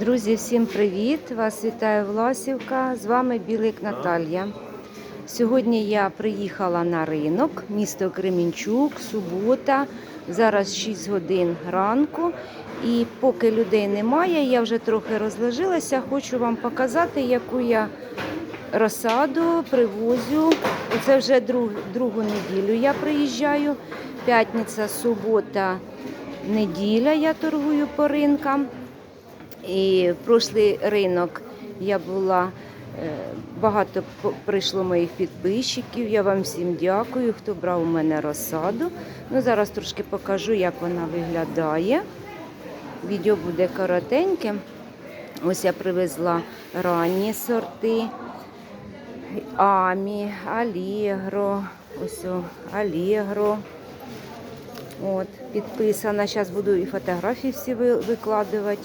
Друзі, всім привіт! Вас вітає Власівка. З вами Білик Наталія. Сьогодні я приїхала на ринок, місто Кремінчук, субота. Зараз 6 годин ранку. І поки людей немає, я вже трохи розложилася. Хочу вам показати, яку я розсаду привозю. Це вже друг, другу неділю я приїжджаю. П'ятниця, субота, неділя я торгую по ринкам. І прошлий ринок я була, е, багато прийшло моїх підписчиків. Я вам всім дякую, хто брав у мене розсаду. Ну, зараз трошки покажу, як вона виглядає. Відео буде коротеньке. Ось я привезла ранні сорти. Амі, Алігро, ось Алігро. От, підписана. Зараз буду і фотографії всі викладувати.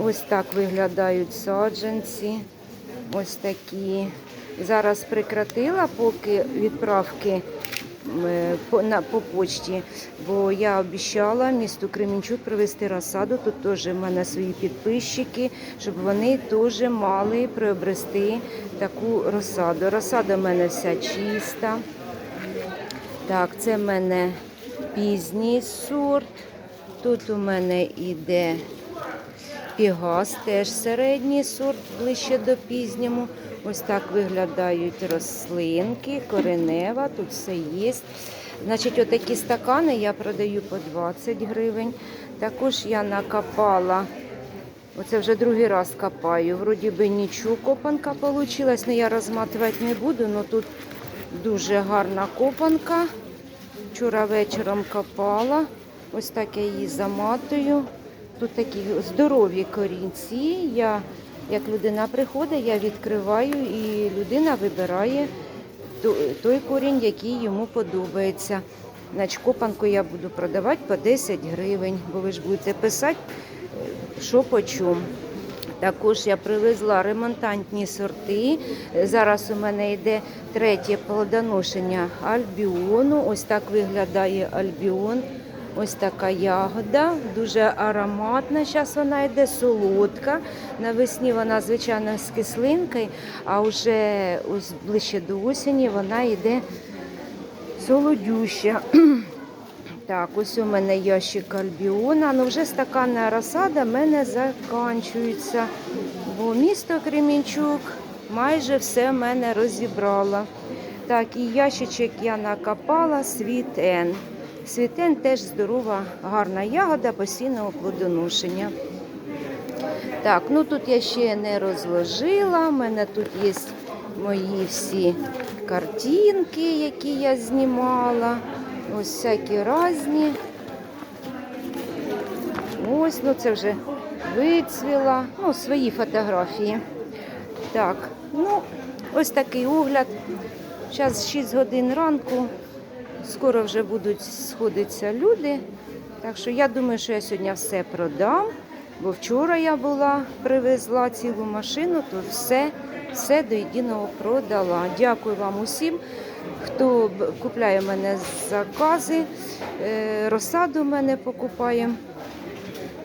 Ось так виглядають саджанці. Ось такі. Зараз прекратила поки відправки е, по, почті, бо я обіцяла місту Кремінчук привезти розсаду. Тут теж в мене свої підписчики, щоб вони теж мали приобрести таку розсаду. Розсада в мене вся чиста. Так, це в мене пізній сорт. Тут у мене йде Пігас теж середній сорт, ближче до пізньому. Ось так виглядають рослинки, коренева, тут все є. Значить, отакі стакани я продаю по 20 гривень. Також я накопала, оце вже другий раз копаю. Вроді би нічого копанка вийшла, але я розматувати не буду, але тут дуже гарна копанка. Вчора вечором копала. Ось так я її заматую. Тут такі здорові корінці. Я, як людина приходить, я відкриваю і людина вибирає той корінь, який йому подобається. Значить, копанку я буду продавати по 10 гривень, бо ви ж будете писати, що по чому. Також я привезла ремонтантні сорти. Зараз у мене йде третє плодоношення альбіону. Ось так виглядає альбіон. Ось така ягода, дуже ароматна. Зараз вона йде солодка. Навесні вона, звичайно, з кислинкою, а вже ближче до осені вона йде солодюща. Так, ось у мене ящик альбіона. Ну вже стаканна розсада в мене закінчується. Бо місто Кремінчук майже все в мене розібрало. Так, і ящичок я накопала світен. Світен теж здорова, гарна ягода постійного плодоношення. Так, ну тут я ще не розложила. У мене тут є мої всі картинки, які я знімала. Ось всякі різні. Ось, ну це вже вицвіла. Ну, свої фотографії. Так, ну, ось такий огляд. Зараз 6 годин ранку. Скоро вже будуть сходитися люди. Так що я думаю, що я сьогодні все продам. Бо вчора я була, привезла цілу машину, то все, все до єдиного продала. Дякую вам усім, хто купляє в мене закази, е, розсаду в мене покупає.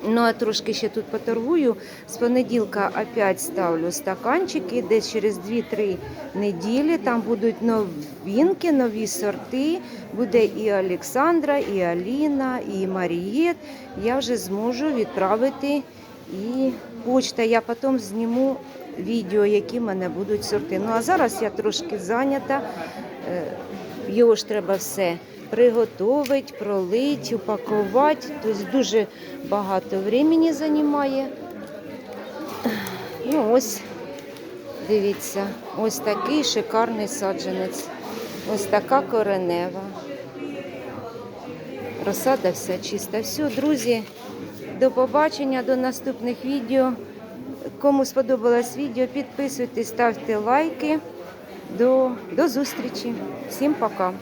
Ну, а трошки ще тут поторгую. З понеділка опять ставлю стаканчики. Десь через 2-3 неділі там будуть новинки, нові сорти. Буде і Олександра, і Аліна, і Марієт. Я вже зможу відправити і почта. Я потім зніму відео, які в мене будуть сорти. Ну а зараз я трошки зайнята. Його ж треба все приготувати, пролити, упакувати. Тобто дуже багато времени займає. Ну ось, дивіться, ось такий шикарний саджанець. Ось така коренева. Розсада вся чиста. Все, друзі, до побачення, до наступних відео. Кому сподобалось відео, підписуйтесь, ставте лайки. До, до зустрічі. Всім пока.